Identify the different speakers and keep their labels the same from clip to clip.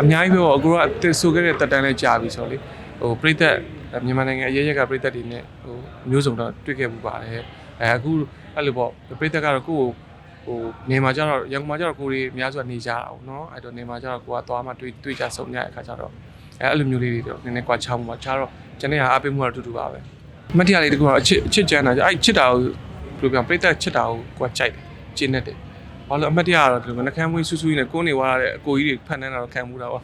Speaker 1: အများကြီးပဲပေါ့အခုကအသက်ဆိုခဲ့တဲ့တက်တန်းလဲကြာပြီဆိုတော့လေဟိုပြိသက်မြန်မာနိုင်ငံအရေးရက်ကပြိသက်တွေနဲ့ဟိုမျိုးစုံတော့တွေ့ခဲ့မှုပါတယ်အဲအခုအဲ့လိုပေါ့ပြိသက်ကတော့ကိုယ့်ကိုဟိုနေမှာကျတော့ရန်ကုန်မှာကျတော့ကိုယ်တွေအများစုကနေကြတာပေါ့နော်အဲ့တော့နေမှာကျတော့ကိုကသွားမှတွေ့တွေ့ကြဆုံကြတဲ့အခါကျတော့အဲအဲ့လိုမျိုးလေးတွေတော့နည်းနည်းကွာချောင်းမှာခြားတော့ကျွန်တော်အားပေးမှုကတော့အတူတူပါပဲအမတ်တရားလေးတကူကတော့အချစ်အချစ်ကျန်းတာအဲ့ချစ်တာကိုဘယ်လိုပြောပြပြိသက်ချစ်တာကိုကိုကကြိုက်တယ်ကျင်းနေတယ် ဘာလို့အမတ်တရားကတော့ဒီလိုနှကမ်းမွေးဆူဆူကြီးနဲ့ကိုးနေသွားတဲ့အကိုကြီးတွေဖန်နှန်းတာတော့ခံမှုတာပါ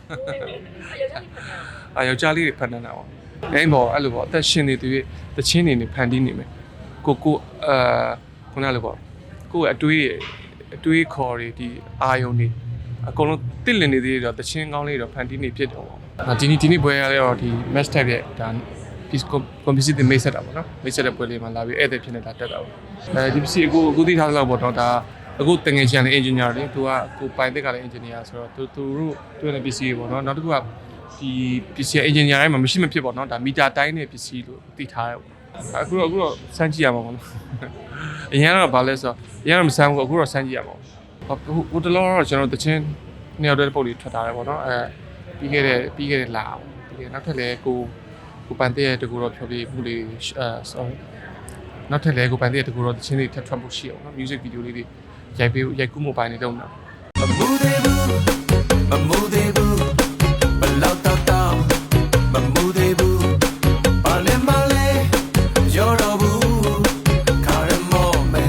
Speaker 1: အာယောက်ျားလေးတွေဖန်နှန်းတာပါအဲ့ဘောအဲ့လိုပေါ့အသက်ရှင်နေသူရဲ့တချင်းနေနေဖန်တီးနေမယ်ကိုကိုအာခုနလိုပေါ့ကိုယ့်ရဲ့အတွေးရဲ့အတွေးခေါ်တွေဒီအာယုံတွေအကုန်လုံးတစ်လင်နေသေးတယ်တော့တချင်းကောင်းလေးတော့ဖန်တီးနေဖြစ်တော့ပေါ့ဒီနေ့ဒီနေ့ပွဲရတော့ဒီ match tag ရဲ့ဒါ piece composite မိတ်ဆက်တာပေါ့နော်မိတ်ဆက်တဲ့ပွဲလေးမှာလာပြီးဧည့်သည်ဖြစ်နေတာတက်တာပေါ့အဲဒီ piece ကိုအခုသိထားသလောက်ပေါ့တော့ဒါ အခုတငယ်ချင်းလေး engineer တွေသူကကိုပိုင်သက်ကလည်း engineer ဆိုတော့သူသူတို့သူရဲ့ PC တွေပေါ့နော်နောက်တစ်ခုကဒီ PC engineer တိုင်းမှာမရှိမဖြစ်ပေါ့နော်ဒါမီတာတိုင်းတဲ့ပစ္စည်းလို့သိထားတယ်ပေါ့အခုတော့အခုတော့စမ်းကြည့်ရမှာပေါ့နော်အရင်ကတော့ဘာလဲဆိုတော့အရင်ကတော့မစမ်းဘူးအခုတော့စမ်းကြည့်ရမှာပေါ့ဟိုဟိုတလောတော့ကျွန်တော်တချင်းနှစ်ယောက်တည်းပုတ်လေးထွက်ထားတယ်ပေါ့နော်အဲပြီးခဲ့တဲ့ပြီးခဲ့တဲ့လာပေါ့ပြီးခဲ့နောက်ထပ်လည်းကိုကိုပန်တဲ့တကူတော့ဖြောပြမှုလေးအဲ sorry နောက်ထပ်လည်းကိုပန်တဲ့တကူတော့တချင်းလေးထပ်ထွက်ဖို့ရှိအောင်နော် music video လေးတွေ ရိုက်ပေးရိုက်ကူးမိုဘိုင်းနေတော့နော်
Speaker 2: မမူသေးဘူးမမူသေးဘူးဘလောက်တော့တော့မမူသေးဘူးဘာလဲမလဲရောတော့ဘူးခါရမောမဲ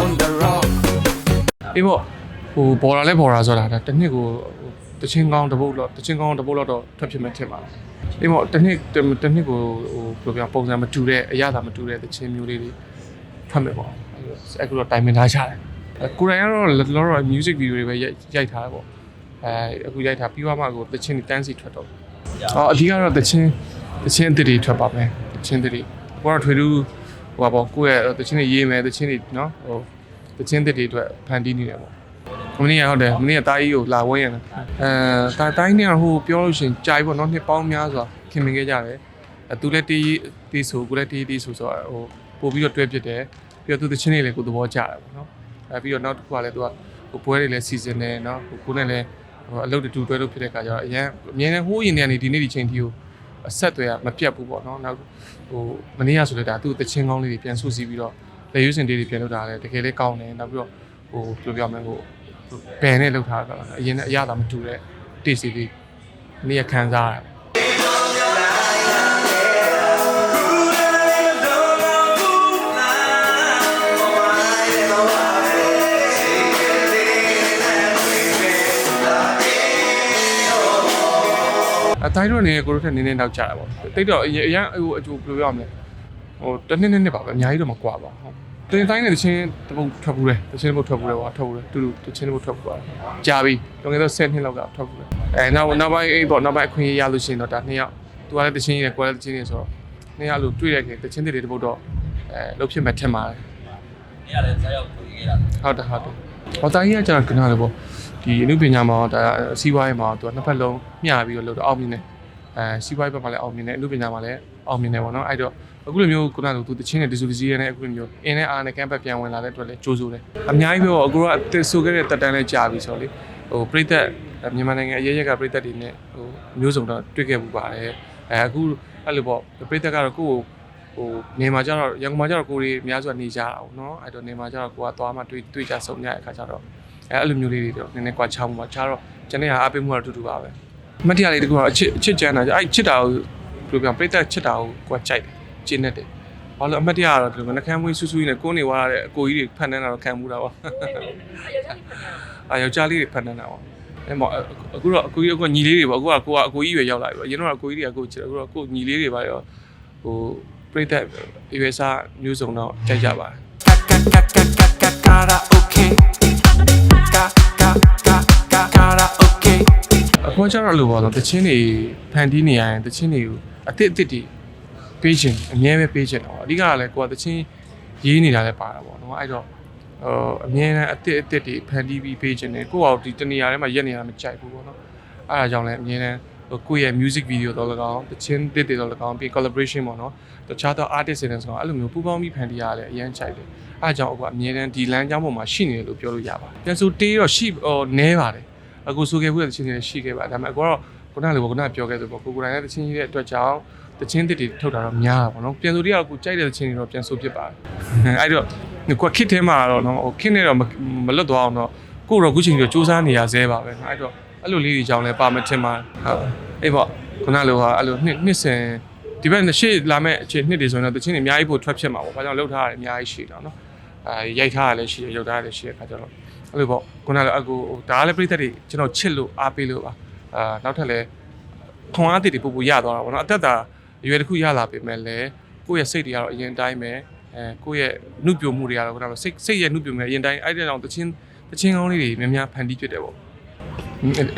Speaker 2: on the rock
Speaker 1: အေးပေါ့ဟိုဘော်လာလဲဘော်လာဆိုတာဒါတစ်နှစ်ကိုဟိုတချင်းကောင်းတစ်ပုတ်တော့တချင်းကောင်းတစ်ပုတ်တော့တော့ထွက်ဖြစ်မဲ့ထင်ပါလားအေးပေါ့တစ်နှစ်တစ်နှစ်ကိုဟိုဘယ်လိုပြောပုံစံမတူတဲ့အရာသာမတူတဲ့တချင်းမျိုးလေးတွေထွက်မဲ့ပေါ့အဲ့လိုတိုင်မင်ထားကြတယ် ကိုရိုင်းကတော့လောတော့ music video တွေပဲရိုက်ထားတယ်ပေါ့အဲအခုရိုက်ထားပြီးသွားမှကိုတချင်းတန်းစီထွက်တော့အော်အဓိကတော့တချင်းတချင်းအစ်တွေထွက်ပါမယ်တချင်းတွေဘောတော့ထွေတူဟိုပါပေါ့ကိုယ့်ရဲ့တချင်းတွေရေးမယ်တချင်းတွေနော်ဟိုတချင်းတွေအတွက်ဖန်တီးနေတယ်ပေါ့မနေ့ကဟုတ်တယ်မနေ့ကတားကြီးကိုလာဝဲရတယ်အဲတားတိုင်းနဲ့ဟိုပြောလို့ရှိရင်ကြိုက်ပေါ့နော်နှစ်ပေါင်းများစွာခင်မင်ခဲ့ကြတယ်အဲသူလည်းတီးတီးဆိုကိုလည်းတီးတီးဆိုဆိုတော့ဟိုပို့ပြီးတော့တွဲဖြစ်တယ်ပြီးတော့သူတချင်းတွေလည်းကိုသဘောကျတယ်ပေါ့နော် အဲပြီးတော့နောက်တစ်ခုကလည်းသူကဟိုပွဲတွေလည်းစီစဉ်တယ်နော်ဟိုကိုနဲ့လည်းဟိုအလုပ်တူတွဲလို့ဖြစ်တဲ့ခါကျတော့အရင်အမြင်နဲ့ဟိုးရင်တည်းကနေဒီနေ့ဒီချိန်ထိကိုအဆက်တွေကမပြတ်ဘူးပေါ့နော်နောက်ဟိုမနေ့ကဆိုလည်းဒါသူ့တချင်းကောင်းလေးတွေပြန်ဆူစီပြီးတော့လေယူစင်တွေပြန်လုပ်တာလည်းတကယ်လေးကောင်းတယ်နောက်ပြီးတော့ဟိုပြောပြမယ်ဟိုပယ်နဲ့လောက်ထားတာအရင်ကအရသာမတူတဲ့တေးစီလေးနေရခံစားရတယ် အတိုင်းတော့နေကိုတို့ထက်နည်းနည်းနောက်ကျတာပေါ့တိတ်တော့အရင်အရင်ဟိုအကျိုးဘယ်လိုပြောရမလဲဟိုတစ်နှစ်နှစ်နှစ်ပါပဲအများကြီးတော့မကွာပါဟုတ်တင်တိုင်းနဲ့တချင်းတပုတ်ထွက်ဘူးတယ်တချင်းတပုတ်ထွက်ဘူးတယ်ဟောထွက်ဘူးတယ်တူတူတချင်းတပုတ်ထွက်ဘူးပါတယ်ကြာပြီလွန်ခဲ့တဲ့10နှစ်လောက်ကထွက်ဘူးတယ်အဲနောက်နောက်ပိုင်းအိတ်ပေါ့နောက်ပိုင်းအခွင့်အရေးရလို့ရှိရင်တော့ဒါနှစ်ယောက်သူကလည်းတချင်းရယ်ကိုယ်လည်းတချင်းရယ်ဆိုတော့နှစ်ယောက်လို့တွေ့တဲ့ခင်တချင်းတွေတပုတ်တော့အဲလုတ်ဖြစ်မဲ့ထင်ပါတယ်
Speaker 3: နေရာလဲဆက်ရောက်တွေ့ခဲ့တာ
Speaker 1: ဟုတ်တယ်ဟုတ်တယ်ဟောတာကြီးကကျွန်တော်ကနားတယ်ပေါ့ ဒီအနုပညာမှာဒါစီးပွားရေးမှာသူကနှစ်ဖက်လုံးမျှပြီးတော့လုပ်တော့အောင်မြင်တယ်အဲစီးပွားရေးဘက်မှာလည်းအောင်မြင်တယ်အနုပညာမှာလည်းအောင်မြင်တယ်ပေါ့နော်အဲ့တော့အခုလိုမျိုးခုနကလိုသူတချင်းနဲ့ဒီဆိုဒီစီရဲနဲ့အခုလိုမျိုးအင်းနဲ့အားနဲ့ကမ်ဘက်ပြန်ဝင်လာတဲ့အတွက်လည်းကြိုးဆိုတယ်အများကြီးပဲပေါ့အခုကအသက်ဆိုခဲ့တဲ့တက်တန်းလည်းကြာပြီဆိုတော့လေဟိုပြိသက်မြန်မာနိုင်ငံအရေးရက်ကပြိသက်တွေနဲ့ဟိုမျိုးစုံတော့တွေ့ခဲ့မှုပါတယ်အဲအခုအဲ့လိုပေါ့ပြိသက်ကတော့ကိုယ့်ကိုဟိုနေမှာကျတော့ရန်ကုန်မှာကျတော့ကိုရီအများစုကနေကြတာပေါ့နော်အဲ့တော့နေမှာကျတော့ကိုကသွားမှတွေ့တွေ့ကြဆုံကြတဲ့အခါကျတော့ အဲ့အဲ့လိုမျိုးလေးတွေတော့နည်းနည်းကွာချောင်းမှာခြားတော့ကျွန်တော်အားပေးမှုကတော့အတူတူပါပဲအမတ်တရားလေးတကူကတော့အချစ်အချစ်ကျန်းတာအဲ့ချစ်တာကိုဘယ်လိုပြောပြပြိတ္တချစ်တာကိုကိုကကြိုက်တယ်ကျင်းနေတယ်ဘာလို့အမတ်တရားကတော့ဒီလိုနှကမ်းမွေးဆူဆူကြီးနဲ့ကိုးနေသွားတဲ့အကိုကြီးတွေဖန်နှန်းတာတော့ခံမှုတာပါအာယောက်ျားလေးတွေဖန်နှန်းတာပါအဲ့မောအခုတော့အကိုကြီးအခုညီလေးတွေပေါ့အခုကကိုကအကိုကြီးပဲရောက်လာပြီပေါ့အရင်တော့အကိုကြီးတွေကကိုချစ်အခုတော့ကိုညီလေးတွေပါရောဟိုပြိတ္တရွေးစားမျိုးစုံတော့ကြိုက်ကြပါတယ် အခုကျတော့လို့ပေါ့နော်တချင်းတွေဖန်တီးနေရရင်တချင်းတွေကိုအစ်စ်အစ်စ်တွေပေးခြင်းအများပဲပေးခြင်းတော့အဓိကကလည်းကိုကတချင်းရေးနေတာလည်းပါတာပေါ့နော်အဲ့တော့ဟိုအများနဲ့အစ်စ်အစ်စ်တွေဖန်တီးပြီးပေးခြင်းတယ်ကိုကဒီတနေရာထဲမှာရက်နေတာမကြိုက်ဘူးပေါ့နော်အဲ့ဒါကြောင့်လည်းအများနဲ့ဟိုကိုယ့်ရဲ့ music video တော့လည်းကောင်းတချင်းတစ်တွေတော့လည်းကောင်းပြီး collaboration ပေါ့နော်တခြားသော artist တွေနဲ့ဆိုတော့အဲ့လိုမျိုးပူးပေါင်းပြီးဖန်တီးရတယ်အရင်ကြိုက်တယ်အဲ့ဒါကြောင့်အခုအများနဲ့ဒီလမ်းကြောင်းပေါ်မှာရှိနေတယ်လို့ပြောလို့ရပါတယ်ပြန်ဆိုတေးတော့ရှိဟိုနဲပါတယ် အခုဆိုခဲ့ဘူးတဲ့တချင်းတွေရှိခဲ့ပါဒါပေမဲ့အခုကတော့ခုနကလေခုနကပြောခဲ့ဆိုပေါ့ကိုကိုတိုင်းရဲ့တချင်းကြီးတဲ့အတွက်ကြောင့်တချင်းတစ်တွေထုတ်တာတော့များတာပေါ့နော်ပြန်ဆိုတွေကတော့ကိုကြိုက်တဲ့တချင်းတွေတော့ပြန်ဆိုဖြစ်ပါတယ်အဲ့တော့ကိုခစ်ထဲမှာတော့နော်ဟိုခစ်နေတော့မလွတ်သွားအောင်တော့ကိုတော့အခုချိန်ကြီးတော့စူးစမ်းနေရသေးပါပဲအဲ့တော့အဲ့လိုလေးတွေကြောင့်လည်းပါမထင်ပါဟုတ်အေးပေါ့ခုနလိုဟာအဲ့လိုနှစ်နှစ်စင်ဒီဘက်ရှေ့လာမဲ့အချိန်နှစ်တွေဆိုရင်တော့တချင်းတွေအများကြီးပိုထွက်ဖြစ်မှာပေါ့ဘာကြောင့်လှုပ်ထားရတယ်အများကြီးရှိတာနော် အဲရိုက်ထားရလည်းရှိရရုပ်ထားရလည်းရှိရခါကြတော့အဲ့လိုပေါ့ခုနကအကူဟိုဒါကလည်းပြိသက်တွေကျွန်တော်ချစ်လို့အားပေးလို့ပါအာနောက်ထပ်လည်းခွန်အားတည်တွေပူပူရသွားတာပေါ့နော်အသက်တာအရွယ်တစ်ခုရလာပေမဲ့လည်းကိုယ့်ရဲ့စိတ်တွေကတော့အရင်တိုင်းပဲအဲကိုယ့်ရဲ့နှုတ်ပြမှုတွေကတော့ခုနကစိတ်စိတ်ရဲ့နှုတ်ပြမှုတွေအရင်တိုင်းအဲ့ဒီတော့တချင်းတချင်းကောင်းလေးတွေများများဖန်တီးဖြစ်တယ်ပေါ့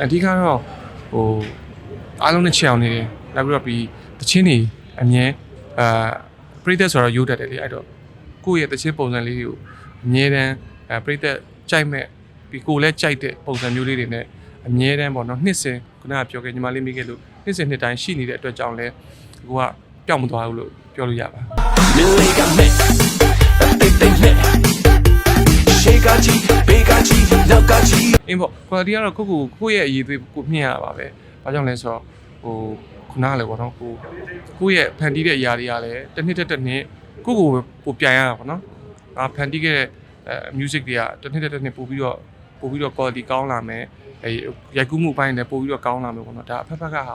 Speaker 1: အဓိကတော့ဟိုအားလုံးနဲ့ချေအောင်နေတယ်နောက်ပြီးတော့ပြီးတချင်းတွေအမြဲအာပြိသက်ဆိုတော့ရိုးတတ်တယ်လေအဲ့တော့ ကိုယ့်ရဲ့တချင်းပုံစံလေးတွေကိုအမြဲတမ်းအဲပြိသက်ကြိုက်မဲ့ပြီးကိုလည်းကြိုက်တဲ့ပုံစံမျိုးလေးတွေနဲ့အမြဲတမ်းပေါ့နော်နှစ်စဉ်ခုနကပြောခဲ့ညီမလေးမိခဲ့လို့နှစ်စဉ်နှစ်တိုင်းရှိနေတဲ့အတွက်ကြောင့်လဲကိုကပျောက်မသွားဘူးလို့ပြောလို့ရပါ
Speaker 2: Lily got me. They they lit. Shake a G, big a G, look a G.
Speaker 1: အင်းပေါ့ quality ကတော့ကိုကိုကိုယ့်ရဲ့အရေးသွေးကိုမြင်ရတာပါပဲ။ဘာကြောင့်လဲဆိုတော့ဟိုခုနကလည်းပေါ့နော်ကိုကိုယ့်ရဲ့ဖန်တီးတဲ့အရာတွေကလည်းတစ်နှစ်တစ်တစ်နှစ် ကိုကိုပိုပြန်ရတာပေါ့နော်။အာဖန်တီးခဲ့တဲ့အဲ music တွေကတစ်နှစ်တစ်နှစ်ပို့ပြီးတော့ပို့ပြီးတော့ quality ကောင်းလာမယ်။အဲရိုက်ကူးမှုပိုင်းလည်းပို့ပြီးတော့ကောင်းလာမယ်ပေါ့နော်။ဒါအဖက်ဖက်ကဟာ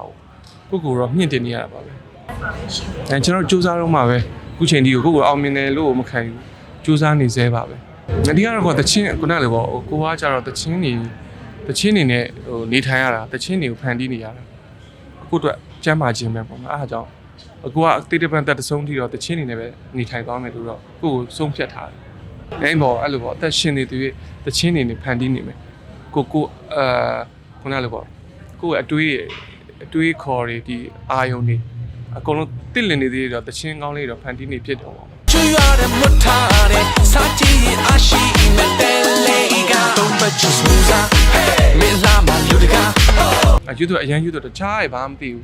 Speaker 1: ကိုကိုကိုတော့မြင့်တင်နေရတာပါပဲ။အဲကျွန်တော်စူးစမ်းတော့မှာပဲအခုချိန်ဒီကိုကိုကိုအောင်မြင်တယ်လို့မခံဘူးစူးစမ်းနေသေးပါပဲ။အဓိကတော့ကတချင်းခုနကလေပေါ့ကိုကကြတော့တချင်းနေတချင်းနေနဲ့ဟိုနေထိုင်ရတာတချင်းတွေကိုဖန်တီးနေရတာအခုတော့ကျမ်းမာခြင်းပဲပေါ့နော်အားကြောင့် အခုကတိတပန်တက်တဆုံးထိတော့တချင်းနေနဲ့ပဲနေထိုင်သွားမယ်လို့တော့ကိုယ့်ကိုဆုံးဖြတ်ထားတယ်အဲ့ဘောအဲ့လိုပေါ့အသက်ရှင်နေသူရဲ့တချင်းနေနဲ့ဖန်တီးနေမယ်ကိုကိုအာခုနလိုပေါ့ကိုယ့်ရဲ့အတွေးရဲ့အတွေးခေါ်တွေဒီအာယုံနေအကုန်လုံးတစ်လင်နေသေးတော့တချင်းကောင်းလေးတော့ဖန်တီးနေဖြစ်တော့ပေါ့
Speaker 2: You are the mutare, sati ashi metelega. Don't bet you snooze, hey, me lama ludiga.
Speaker 1: အယူတော့အရန်ယူတော့တခြားရဘာမှမသိဘူး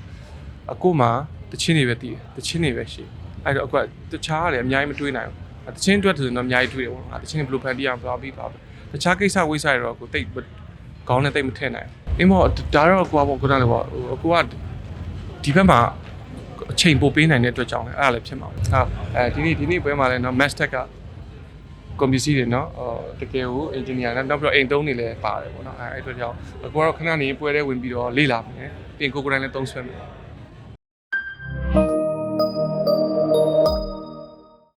Speaker 1: အကိုမှတချင်းတွေပဲတည်တယ်တချင်းတွေပဲရှိအဲ့တော့အကွက်တခြားရတယ်အများကြီးမတွေးနိုင်ဘူးတချင်းအတွက်ဆိုရင်တော့အများကြီးတွေးတယ်ပေါ့တချင်းဘယ်လိုဖန်တီးအောင်ဘယ်လိုပြီးပါပဲတခြားကိစ္စဝိစ္စတွေတော့ကိုတိတ်ခေါင်းနဲ့တိတ်မထည့်နိုင်အင်းမောဒါတော့ကိုကပေါ့ခုနကလေပေါ့အကိုကဒီဘက်မှာအချိန်ပိုပေးနိုင်တဲ့အတွက်ကြောင့်လည်းအဲ့ဒါလည်းဖြစ်မှာဟာအဲဒီနေ့ဒီနေ့ပွဲမှာလည်းเนาะ Master က ကွန်ပျူတာတွေเนาะဟိုတကယ်ကို engineer နဲ့နောက်ပြီးတော့အိမ်သုံးနေလဲပါတယ်ပေါ့เนาะအဲအဲ့အတွက်ကြောင့်ကိုကတော့ခဏနေပွဲထဲဝင်ပြီးတော့လေ့လာမယ်ပြင်ကိုကိုယ်တိုင်လည်းသုံးဆွဲမယ်